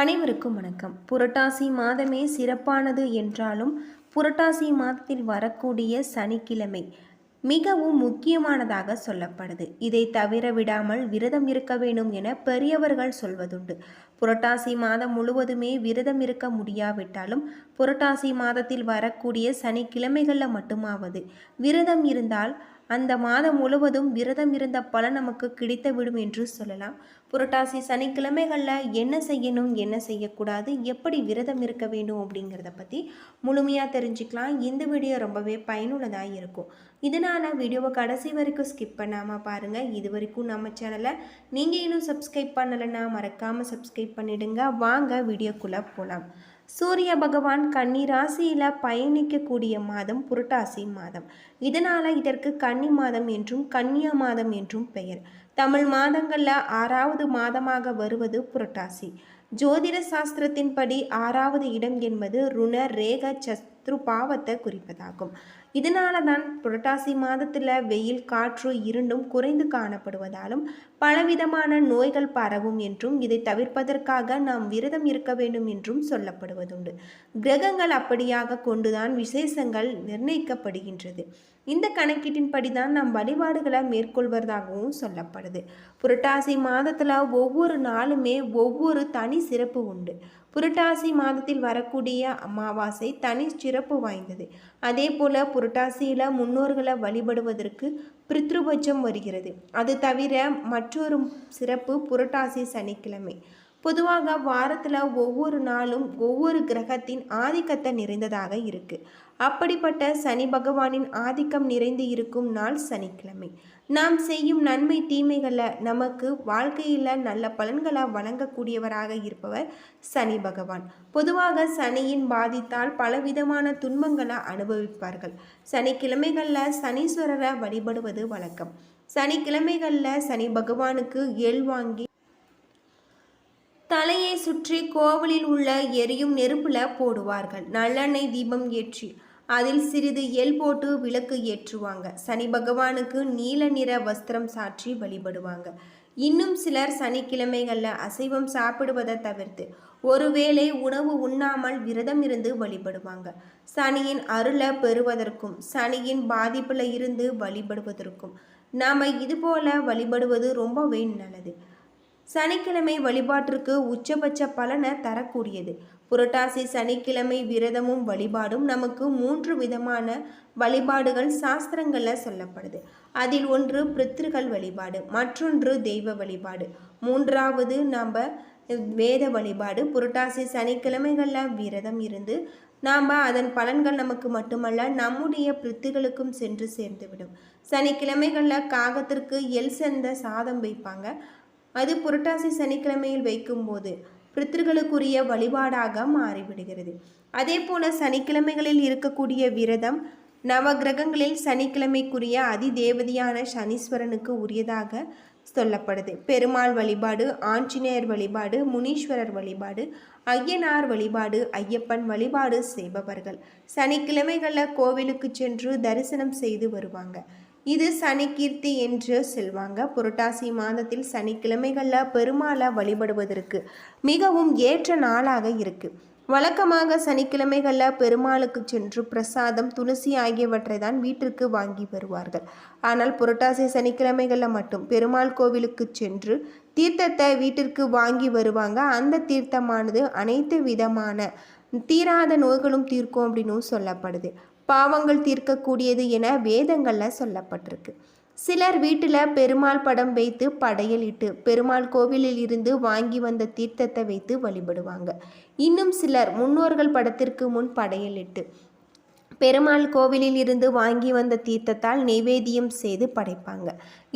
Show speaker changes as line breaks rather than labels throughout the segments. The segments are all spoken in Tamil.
அனைவருக்கும் வணக்கம். புரட்டாசி மாதமே சிறப்பானது என்றாலும் புரட்டாசி மாதத்தில் வரக்கூடிய சனிக்கிழமை மிகவும் முக்கியமானதாக சொல்லப்படுது. இதை தவிர விடாமல் விரதம் இருக்க வேண்டும் என பெரியவர்கள் சொல்வதுண்டு. புரட்டாசி மாதம் முழுவதுமே விரதம் இருக்க முடியாவிட்டாலும் புரட்டாசி மாதத்தில் வரக்கூடிய சனிக்கிழமைகளில் மட்டுமாவது விரதம் இருந்தால் அந்த மாதம் முழுவதும் விரதம் இருந்த பலன் நமக்கு கிடைத்துவிடும் என்று சொல்லலாம். புரட்டாசி சனிக்கிழமைகளில் என்ன செய்யணும் என்ன செய்யக்கூடாது எப்படி விரதம் இருக்க வேண்டும் அப்படிங்கிறத பற்றி முழுமையாக தெரிஞ்சுக்கலாம். இந்த வீடியோ ரொம்பவே பயனுள்ளதாக இருக்கும். இதனால் வீடியோவை கடைசி வரைக்கும் ஸ்கிப் பண்ணாமல் பாருங்கள் இது வரைக்கும் நம்ம சேனலை நீங்கள் இன்னும் சப்ஸ்கிரைப் பண்ணலைன்னா மறக்காமல் சப்ஸ்கிரைப் பண்ணிடுங்க. வாங்க வீடியோக்குள்ளே போகலாம் சூரிய பகவான் கன்னி ராசியில் பயணிக்கக்கூடிய மாதம் புரட்டாசி மாதம். இதனால் இதற்கு கன்னி மாதம் என்றும் கன்னியா மாதம் என்றும் பெயர். தமிழ் மாதங்களில் ஆறாவது மாதமாக வருவது புரட்டாசி. ஜோதிட சாஸ்திரத்தின்படி ஆறாவது இடம் என்பது ருண ரேக சத்ரு பாவத்தை குறிப்பதாகும். இதனால தான் புரட்டாசி மாதத்தில் வெயில் காற்று இருண்டும் குறைந்து காணப்படுவதாலும் பலவிதமான நோய்கள் பரவும் என்றும் இதை தவிர்ப்பதற்காக நாம் விரதம் இருக்க வேண்டும் என்றும் சொல்லப்படுவதுண்டு. கிரகங்கள் அப்படியாக கொண்டுதான் விசேஷங்கள் நிர்ணயிக்கப்படுகின்றது. இந்த கணக்கீட்டின்படி தான் நம் வழிபாடுகளை மேற்கொள்வதாகவும் சொல்லப்படுது. புரட்டாசி மாதத்தில் ஒவ்வொரு நாளுமே ஒவ்வொரு தனி சிறப்பு உண்டு. புரட்டாசி மாதத்தில் வரக்கூடிய அமாவாசை தனி சிறப்பு வாய்ந்தது. அதே போல் புரட்டாசியில் முன்னோர்களை வழிபடுவதற்கு பித்ருபட்சம் வருகிறது. அது தவிர மற்றொரு சிறப்பு புரட்டாசி சனிக்கிழமை. பொதுவாக வாரத்தில் ஒவ்வொரு நாளும் ஒவ்வொரு கிரகத்தின் ஆதிக்கத்தை நிறைந்ததாக இருக்குது அப்படிப்பட்ட சனி பகவானின் ஆதிக்கம் நிறைந்து இருக்கும் நாள் சனிக்கிழமை. நாம் செய்யும் நன்மை தீமைகளை நமக்கு வாழ்க்கையில் நல்ல பலன்களை வழங்கக்கூடியவராக இருப்பவர் சனி பகவான். பொதுவாக சனியின் பாதித்தால் பலவிதமான துன்பங்களை அனுபவிப்பார்கள். சனிக்கிழமைகளில் சனீஸ்வரரை வழிபடுவது வழக்கம். சனிக்கிழமைகளில் சனி பகவானுக்கு எள் வாங்கி தலையை சுற்றி கோவிலில் உள்ள எரியும் நெருப்பில் போடுவார்கள். நல்லெண்ணெய் தீபம் ஏற்றி அதில் சிறிது எல் போட்டு விளக்கு ஏற்றுவாங்க. சனி பகவானுக்கு நீல நிற வஸ்திரம் சாற்றி வழிபடுவாங்க. இன்னும் சிலர் சனிக்கிழமைகளில் அசைவம் சாப்பிடுவதை தவிர்த்து ஒருவேளை உணவு உண்ணாமல் விரதம் இருந்து வழிபடுவாங்க. சனியின் அருளை பெறுவதற்கும் சனியின் பாதிப்பில் இருந்து வழிபடுவதற்கும் நாம் இதுபோல வழிபடுவது ரொம்பவே நல்லது. சனிக்கிழமை வழிபாட்டிற்கு உச்சபட்ச பலனை தரக்கூடியது. புரட்டாசி சனிக்கிழமை விரதமும் வழிபாடும் நமக்கு மூன்று விதமான வழிபாடுகள் சாஸ்திரங்களில் சொல்லப்படுது. அதில் ஒன்று பித்ருகள் வழிபாடு மற்றொன்று தெய்வ வழிபாடு. மூன்றாவது நாம் வேத வழிபாடு புரட்டாசி சனிக்கிழமைகளில் விரதம் இருந்து நாம் அதன் பலன்கள் நமக்கு மட்டுமல்ல நம்முடைய பிரித்துகளுக்கும் சென்று சேர்ந்துவிடும் சனிக்கிழமைகளில் காகத்திற்கு எல் சேர்ந்த சாதம் வைப்பாங்க. அது புரட்டாசி சனிக்கிழமையில் வைக்கும்போது பித்திருக்களுக்குரிய வழிபாடாக மாறிவிடுகிறது. அதே போல சனிக்கிழமைகளில் இருக்கக்கூடிய விரதம் நவகிரகங்களில் சனிக்கிழமைக்குரிய அதிதேவதையான சனீஸ்வரனுக்கு உரியதாக சொல்லப்படுது. பெருமாள் வழிபாடு ஆஞ்சநேயர் வழிபாடு முனீஸ்வரர் வழிபாடு ஐயனார் வழிபாடு ஐயப்பன் வழிபாடு செய்பவர்கள். சனிக்கிழமைகளில் கோவிலுக்கு சென்று தரிசனம் செய்து வருவாங்க. இது சனிக்கீர்த்தி என்று செல்வாங்க. புரட்டாசி மாதத்தில் சனிக்கிழமைகளில் பெருமாளை வழிபடுவதற்கு மிகவும் ஏற்ற நாளாக இருக்குது வழக்கமாக சனிக்கிழமைகளில் பெருமாளுக்கு சென்று பிரசாதம் துளசி ஆகியவற்றை தான் வீட்டிற்கு வாங்கி வருவார்கள். ஆனால் புரட்டாசி சனிக்கிழமைகளில் மட்டும் பெருமாள் கோவிலுக்கு சென்று தீர்த்தத்தை வீட்டிற்கு வாங்கி வருவாங்க. அந்த தீர்த்தமானது அனைத்து விதமான தீராத நோய்களும் தீர்க்கும் அப்படின்னும் சொல்லப்படுது. பாவங்கள் தீர்க்கக்கூடியது என வேதங்களில் சொல்லப்பட்டிருக்கு. சிலர் வீட்டில் பெருமாள் படம் வைத்து படையலிட்டு பெருமாள் கோவிலில் இருந்து வாங்கி வந்த தீர்த்தத்தை வைத்து வழிபடுவாங்க. இன்னும் சிலர் முன்னோர்கள் படத்திற்கு முன் படையலிட்டு பெருமாள் கோவிலில் இருந்து வாங்கி வந்த தீர்த்தத்தால் நைவேத்தியம் செய்து படைப்பாங்க.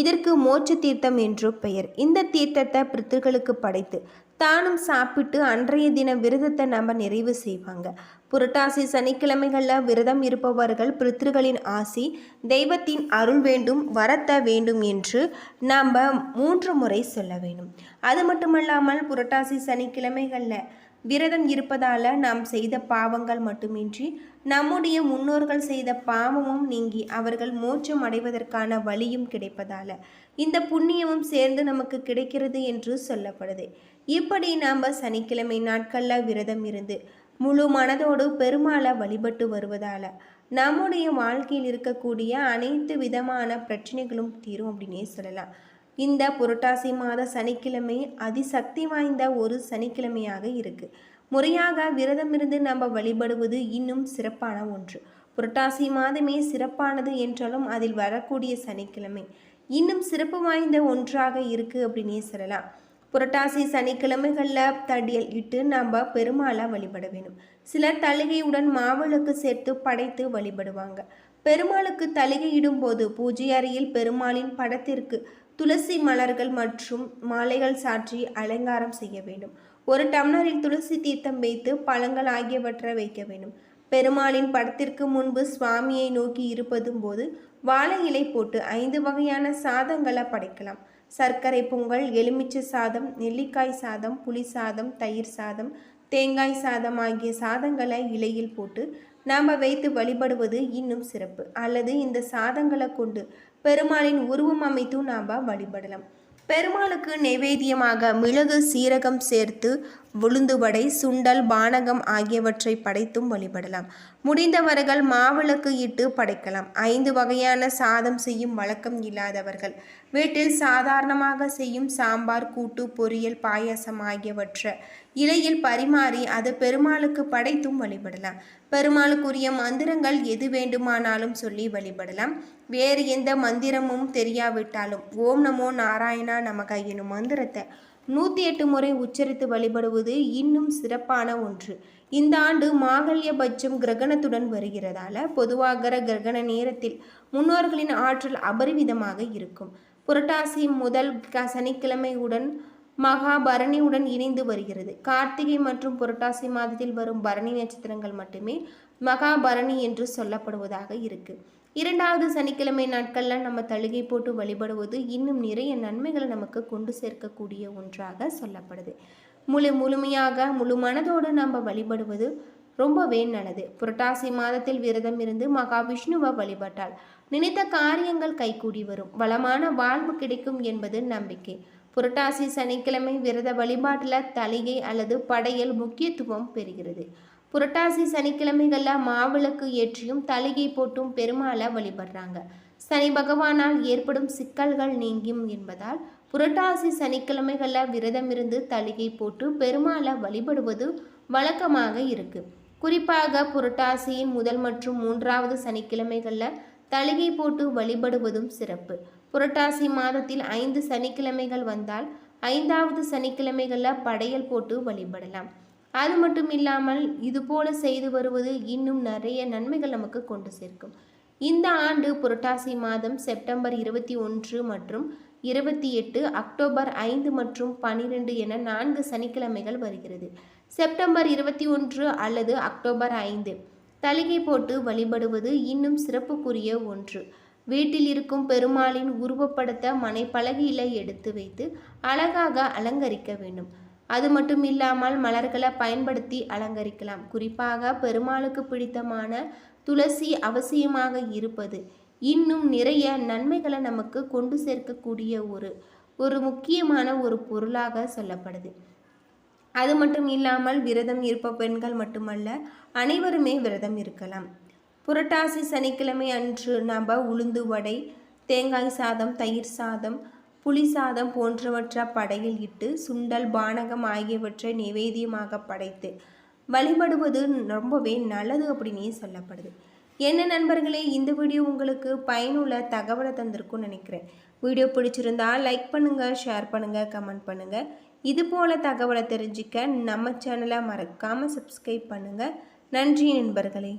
இதற்கு மோட்ச தீர்த்தம் என்று பெயர். இந்த தீர்த்தத்தை பித்திருக்களுக்கு படைத்து தானும் சாப்பிட்டு அன்றைய தின விரதத்தை நம்ம நிறைவு செய்வாங்க. புரட்டாசி சனிக்கிழமைகளில் விரதம் இருப்பவர்கள் பிரித்திருகளின் ஆசி தெய்வத்தின் அருள் வேண்டும் வரத்த வேண்டும் என்று நாம் மூன்று முறை சொல்ல வேண்டும். அது மட்டுமல்லாமல் புரட்டாசி சனிக்கிழமைகளில் விரதம் இருப்பதால் நாம் செய்த பாவங்கள் மட்டுமின்றி நம்முடைய முன்னோர்கள் செய்த பாவமும் நீங்கி அவர்கள் மோட்சம் அடைவதற்கான வழியும் கிடைப்பதால் இந்த புண்ணியமும் சேர்ந்து நமக்கு கிடைக்கிறது என்று சொல்லப்படுது. இப்படி நாம் சனிக்கிழமை நாட்களில் விரதம் இருந்து முழு மனதோடு பெருமாளை வழிபட்டு வருவதால் நம்முடைய வாழ்க்கையில் இருக்கக்கூடிய அனைத்து விதமான பிரச்சனைகளும் தீரும் அப்படின்னே சொல்லலாம். இந்த புரட்டாசி மாத சனிக்கிழமை அதிசக்தி வாய்ந்த ஒரு சனிக்கிழமையாக இருக்குது முறையாக விரதமிருந்து நம்ம வழிபடுவது இன்னும் சிறப்பான ஒன்று. புரட்டாசி மாதமே சிறப்பானது என்றாலும் அதில் வரக்கூடிய சனிக்கிழமை இன்னும் சிறப்பு வாய்ந்த ஒன்றாக இருக்கு அப்படின்னே சொல்லலாம். புரட்டாசி சனிக்கிழமைகளில் தடியல் இட்டு நம்ம பெருமாளை வழிபட வேணும். சிலர் தலிகையுடன் மாவிளக்கு சேர்த்து படைத்து வழிபடுவாங்க. பெருமாளுக்கு தலிகை இடும்போது பூஜை அறையில் பெருமாளின் படத்திற்கு துளசி மலர்கள் மற்றும் மாலைகள் சாற்றி அலங்காரம் செய்ய வேண்டும். ஒரு டம்ளரில் துளசி தீர்த்தம் வைத்து பழங்கள் ஆகியவற்றை வைக்க வேண்டும். பெருமாளின் படத்திற்கு முன்பு சுவாமியை நோக்கி இருப்பதும் போது வாழை இலை போட்டு ஐந்து வகையான சாதங்களை படைக்கலாம். சர்க்கரை பொங்கல் எலுமிச்சை சாதம் நெல்லிக்காய் சாதம் புளி சாதம் தயிர் சாதம் தேங்காய் சாதம் ஆகிய சாதங்களை இலையில் போட்டு நாம் வைத்து வழிபடுவது இன்னும் சிறப்பு. அல்லது இந்த சாதங்களை கொண்டு பெருமாளின் உருவம் அமைத்தும் நாம் வழிபடலாம். பெருமாளுக்கு நைவேத்தியமாக மிளகு சீரகம் சேர்த்து உளுந்துவடை சுண்டல் பானகம் ஆகியவற்றை படைத்தும் வழிபடலாம். முடிந்தவர்கள் மாவிளக்கு இட்டு படைக்கலாம். ஐந்து வகையான சாதம் செய்யும் வழக்கம் இல்லாதவர்கள். வீட்டில் சாதாரணமாக செய்யும் சாம்பார் கூட்டு பொரியல் பாயாசம் ஆகியவற்றை இலையில் பரிமாறி அது பெருமாளுக்கு படைத்தும் வழிபடலாம். பெருமாளுக்குரிய மந்திரங்கள் எது வேண்டுமானாலும் சொல்லி வழிபடலாம். வேறு எந்த மந்திரமும் தெரியாவிட்டாலும் ஓம் நமோ நாராயணா நமக எனும் மந்திரத்தை நூற்றி எட்டு முறை உச்சரித்து வழிபடுவது இன்னும் சிறப்பான ஒன்று. இந்த ஆண்டு மாகல்யபட்சம் கிரகணத்துடன் வருகிறதால பொதுவாக கிரகண நேரத்தில் முன்னோர்களின் ஆற்றல் அபரிவிதமாக இருக்கும். புரட்டாசி முதல் சனிக்கிழமையுடன் மகாபரணியுடன் இணைந்து வருகிறது. கார்த்திகை மற்றும் புரட்டாசி மாதத்தில் வரும் பரணி நட்சத்திரங்கள் மட்டுமே மகாபரணி என்று சொல்லப்படுவதாக இருக்குது இரண்டாவது சனிக்கிழமை நாட்களில் நம்ம தழுகை போட்டு வழிபடுவது இன்னும் நிறைய நன்மைகளை நமக்கு கொண்டு சேர்க்கக்கூடிய ஒன்றாக சொல்லப்படுது. முழு முழுமையாக முழு மனதோடு நம்ம வழிபடுவது ரொம்பவே நல்லது. புரட்டாசி மாதத்தில் விரதம் இருந்து மகாவிஷ்ணுவை வழிபட்டால் நினைத்த காரியங்கள் கைகூடி வரும். வளமான வாழ்வு கிடைக்கும் என்பது நம்பிக்கை. புரட்டாசி சனிக்கிழமை விரத வழிபாட்டில் தலிகை அல்லது படையல் முக்கியத்துவம் பெறுகிறது. புரட்டாசி சனிக்கிழமைகளில் மாவிளக்கு ஏற்றியும் தலிகை போட்டும் பெருமாளை வழிபடுறாங்க. சனி பகவானால் ஏற்படும் சிக்கல்கள் நீங்கும் என்பதால் புரட்டாசி சனிக்கிழமைகளில் விரதம் இருந்து தலிகை போட்டு பெருமாளை வழிபடுவது வழக்கமாக இருக்கு. குறிப்பாக புரட்டாசியின் முதல் மற்றும் மூன்றாவது சனிக்கிழமைகளில் தலிகை போட்டு வழிபடுவதும் சிறப்பு. புரட்டாசி மாதத்தில் ஐந்து சனிக்கிழமைகள் வந்தால் ஐந்தாவது சனிக்கிழமைகளில் படையல் போட்டு வழிபடலாம். அது மட்டும் இல்லாமல் இது போல செய்து வருவது இன்னும் நிறைய நன்மைகள் நமக்கு கொண்டு சேர்க்கும். இந்த ஆண்டு புரட்டாசி மாதம் செப்டம்பர் இருபத்தி ஒன்று மற்றும் இருபத்தி எட்டு அக்டோபர் ஐந்து மற்றும் பனிரெண்டு என நான்கு சனிக்கிழமைகள் வருகிறது. செப்டம்பர் இருபத்தி ஒன்று அல்லது அக்டோபர் ஐந்து. தலிகை போட்டு வழிபடுவது இன்னும் சிறப்புக்குரிய ஒன்று. வீட்டில் இருக்கும் பெருமாளின் உருவப்படத்தை மனைப்பலகையில் எடுத்து வைத்து அழகாக அலங்கரிக்க வேண்டும். அது மட்டும் இல்லாமல் மலர்களை பயன்படுத்தி அலங்கரிக்கலாம். குறிப்பாக பெருமாளுக்கு பிடித்தமான துளசி அவசியமாக இருப்பது. இன்னும் நிறைய நன்மைகளை நமக்கு கொண்டு சேர்க்கக்கூடிய ஒரு ஒரு முக்கியமான ஒரு பொருளாக சொல்லப்படுது. அது மட்டும் இல்லாமல் விரதம் இருப்ப பெண்கள் மட்டுமல்ல அனைவருமே விரதம் இருக்கலாம். புரட்டாசி சனிக்கிழமை அன்று நாம் உளுந்து வடை தேங்காய் சாதம் தயிர் சாதம் புளி சாதம் போன்றவற்றை படையில் இட்டு சுண்டல் பானகம் ஆகியவற்றை நிவேதியமாக படைத்து வழிபடுவது ரொம்பவே நல்லது அப்படின்னே சொல்லப்படுது. என்ன நண்பர்களே இந்த வீடியோ உங்களுக்கு பயனுள்ள தகவலை தந்திருக்கும்னு நினைக்கிறேன். வீடியோ பிடிச்சிருந்தா லைக் பண்ணுங்கள் ஷேர் பண்ணுங்கள் கமெண்ட் பண்ணுங்கள் இது போல் தகவலை தெரிஞ்சிக்க நம்ம சேனலை மறக்காமல் சப்ஸ்கிரைப் பண்ணுங்கள் நன்றி நண்பர்களே.